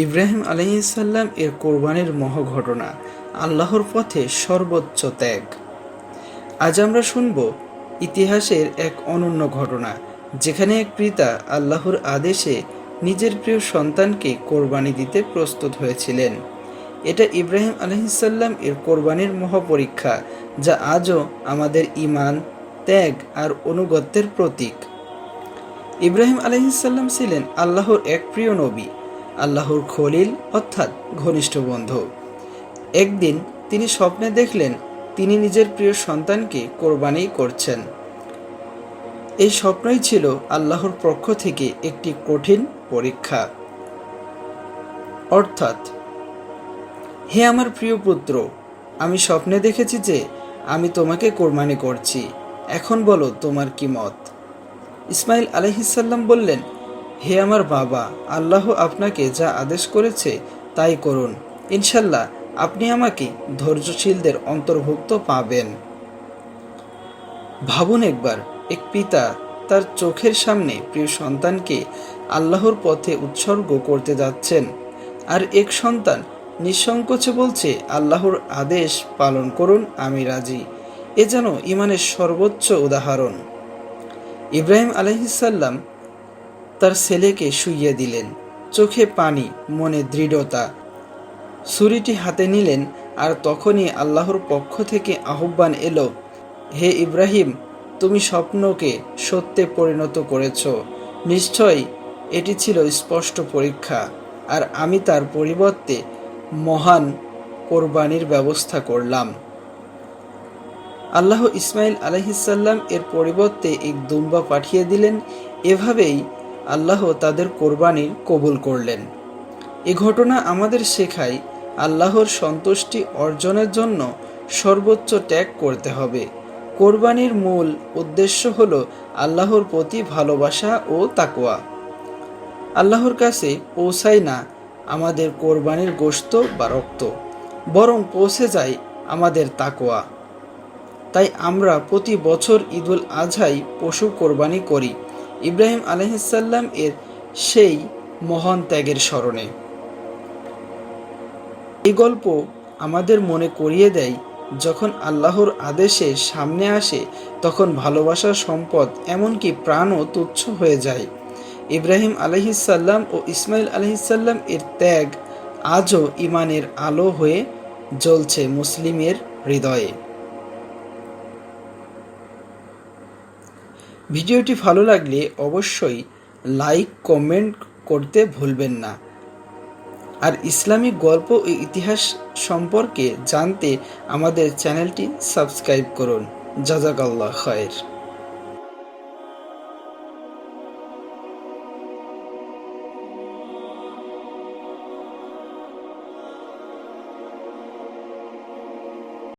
ইব্রাহিম আলহিসাল্লাম এর কোরবানির মহাঘটনা আল্লাহর পথে সর্বোচ্চ ত্যাগ। আজ আমরা শুনব ইতিহাসের এক অনন্য ঘটনা, যেখানে এক পিতা আল্লাহর আদেশে নিজের প্রিয় সন্তানকে কোরবানি দিতে প্রস্তুত হয়েছিলেন। এটা ইব্রাহিম আলহিসাল্লাম এর কোরবানির মহাপরীক্ষা যা আজও আমাদের ইমান ত্যাগ আর অনুগত্যের প্রতীক। ইব্রাহিম আলহিসাল্লাম ছিলেন আল্লাহর এক প্রিয় নবী। আল্লাহর খলিল অর্থাৎ ঘনিষ্ঠ বন্ধু। একদিন তিনি স্বপ্নে দেখলেন তিনি নিজের প্রিয় সন্তানকে কোরবানি করছেন। এই স্বপ্নই ছিল আল্লাহর পক্ষ থেকে একটি কঠিন পরীক্ষা। অর্থাৎ, হে আমার প্রিয় পুত্র, আমি স্বপ্নে দেখেছি যে আমি তোমাকে কোরবানি করছি। এখন বলো তোমার কি মত? ইসমাইল আলহিসাল্লাম বললেন হে আমার বাবা, আল্লাহ আপনাকে যা আদেশ করেছে তাই করুন। ইনশাল্লাহ, আপনি আমাকে ধৈর্যশীলদের অন্তর্ভুক্ত পাবেন। ভাবুন একবার, এক পিতা তার চোখের সামনে প্রিয় সন্তানকে আল্লাহর পথে উৎসর্গ করতে যাচ্ছেন আর এক সন্তান নিঃসংকোচে বলছে, আল্লাহর আদেশ পালন করুন, আমি রাজি। এ যেন ইমানের সর্বোচ্চ উদাহরণ। ইব্রাহিম আলহিসাল্লাম তার ছেলেকে শুইয়ে দিলেন। চোখে পানি, মনে দৃঢ়তা। ছুরিটি হাতে নিলেন আর তখনই আল্লাহর পক্ষ থেকে আহ্বান এলো, হে ইব্রাহিম, তুমি স্বপ্নকে সত্যে পরিণত করেছ। নিশ্চয় এটি ছিল স্পষ্ট পরীক্ষা, আর আমি তার পরিবর্তে মহান কোরবানির ব্যবস্থা করলাম। আল্লাহ ইসমাইল আলহিসাল্লাম এর পরিবর্তে এক দুম্বা পাঠিয়ে দিলেন। এভাবেই আল্লাহ তাদের কোরবানি কবুল করলেন। এ ঘটনা আমাদের শেখায় আল্লাহর সন্তুষ্টি অর্জনের জন্য সর্বোচ্চ ত্যাগ করতে হবে। কোরবানির মূল উদ্দেশ্য হল আল্লাহর প্রতি ভালোবাসা ও তাকোয়া আল্লাহর কাছে পৌঁছায় না আমাদের কোরবানির গোস্ত বা রক্ত, বরং পৌঁছে যায় আমাদের তাকোয়া তাই আমরা প্রতি বছর ঈদুল আজহাই পশু কোরবানি করি। ইব্রাহিম আলহিসাল্লাম এর সেই মহান ত্যাগের স্মরণে। এই গল্প আমাদের মনে করিয়ে দেয়, যখন আল্লাহর আদেশে সামনে আসে, তখন ভালোবাসার সম্পদ এমনকি প্রাণও তুচ্ছ হয়ে যায়। ইব্রাহিম আলহিসাল্লাম ও ইসমাইল আলহিসাল্লাম এর ত্যাগ আজও ইমানের আলো হয়ে জ্বলছে মুসলিমের হৃদয়ে। ভিডিওটি ভালো লাগলে অবশ্যই লাইক, কমেন্ট করতে ভুলবেন না। আর ইসলামিক গল্প ও ইতিহাস সম্পর্কে জানতে আমাদের চ্যানেলটি সাবস্ক্রাইব করুন। জাজাকাল্লাহ খায়ের।